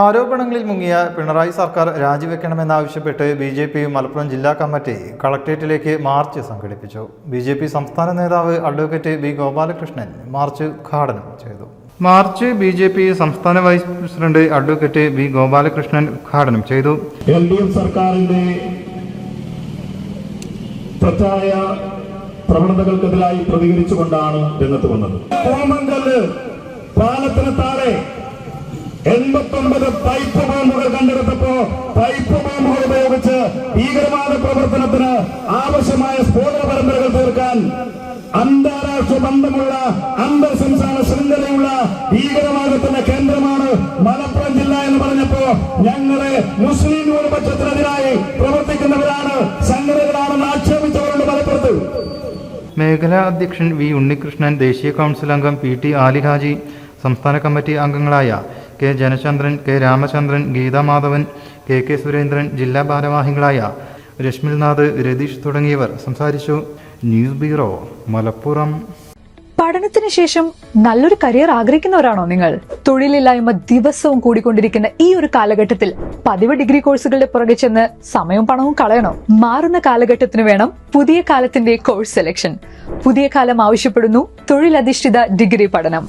ആരോപണങ്ങളിൽ മുങ്ങിയ പിണറായി സർക്കാർ രാജിവെക്കണമെന്നാവശ്യപ്പെട്ട് ബി ജെ പി മലപ്പുറം ജില്ലാ കമ്മിറ്റി കളക്ട്രേറ്റിലേക്ക് മാർച്ച് സംഘടിപ്പിച്ചു. ബി ജെ പി സംസ്ഥാന നേതാവ് അഡ്വക്കേറ്റ് വി ഗോപാലകൃഷ്ണൻ മാർച്ച് ഉദ്ഘാടനം ചെയ്തു. മാർച്ച് ബി ജെ പി സംസ്ഥാന vice president advocate V Gopalakrishnan ഉദ്ഘാടനം ചെയ്തു. എൽ ഡി എഫ് സർക്കാരിന്റെ പ്രവണതകൾക്കെതിരായി പ്രതികരിച്ചുകൊണ്ടാണ് രംഗത്ത് വന്നത്. പാലത്തിന് താഴെ എൺപത്തൊമ്പത് പൈപ്പ് ബോംബുകൾ കണ്ടെടുത്തപ്പോ പൈപ്പ് ബോംബുകൾ ഉപയോഗിച്ച് ഭീകരവാദ പ്രവർത്തനത്തിന് ആവശ്യമായ സ്ഫോടന പരമ്പരകൾ തീർക്കാൻ അന്താരാഷ്ട്ര ബന്ധമുള്ള അന്തർ സംസ്ഥാന ശൃംഖലയുള്ള ഭീകരവാദത്തിന്റെ കേന്ദ്രമാണ് മലപ്പുറം ജില്ല എന്ന് പറഞ്ഞപ്പോ ഞങ്ങളെ മുസ്ലിം ന്യൂനപക്ഷത്തിനെതിരായി പ്രവർത്തിക്കുന്നവരാണ് സംഘടനകളാണെന്ന് ആക്ഷേപിച്ചവരുണ്ട് മലപ്പുറത്ത്. മേഖലാ അധ്യക്ഷൻ വി ഉണ്ണികൃഷ്ണൻ ദേശീയ കൗൺസിൽ അംഗം പി ടി ആലിഹാജി സംസ്ഥാന കമ്മിറ്റി അംഗങ്ങളായ K Janachandran K Ramachandran Geethamadhavan K K Surendran ജില്ലാ ഭാരവാഹികളായ രശ്മിൽനാഥ് രതീഷ് തുടങ്ങിയവർ സംസാരിച്ചു. News bureau Malappuram. പഠനത്തിന് ശേഷം നല്ലൊരു കരിയർ ആഗ്രഹിക്കുന്നവരാണോ നിങ്ങൾ? തൊഴിലില്ലായ്മ ദിവസവും കൂടിക്കൊണ്ടിരിക്കുന്ന ഈ ഒരു കാലഘട്ടത്തിൽ പതിവ് ഡിഗ്രി കോഴ്സുകളുടെ പുറകെ ചെന്ന് സമയവും പണവും കളയണോ? മാറുന്ന കാലഘട്ടത്തിന് വേണം പുതിയ കാലത്തിന്റെ കോഴ്സ് സെലക്ഷൻ. പുതിയ കാലം ആവശ്യപ്പെടുന്നു തൊഴിലധിഷ്ഠിത ഡിഗ്രി പഠനം.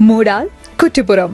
Moodal Kuttippuram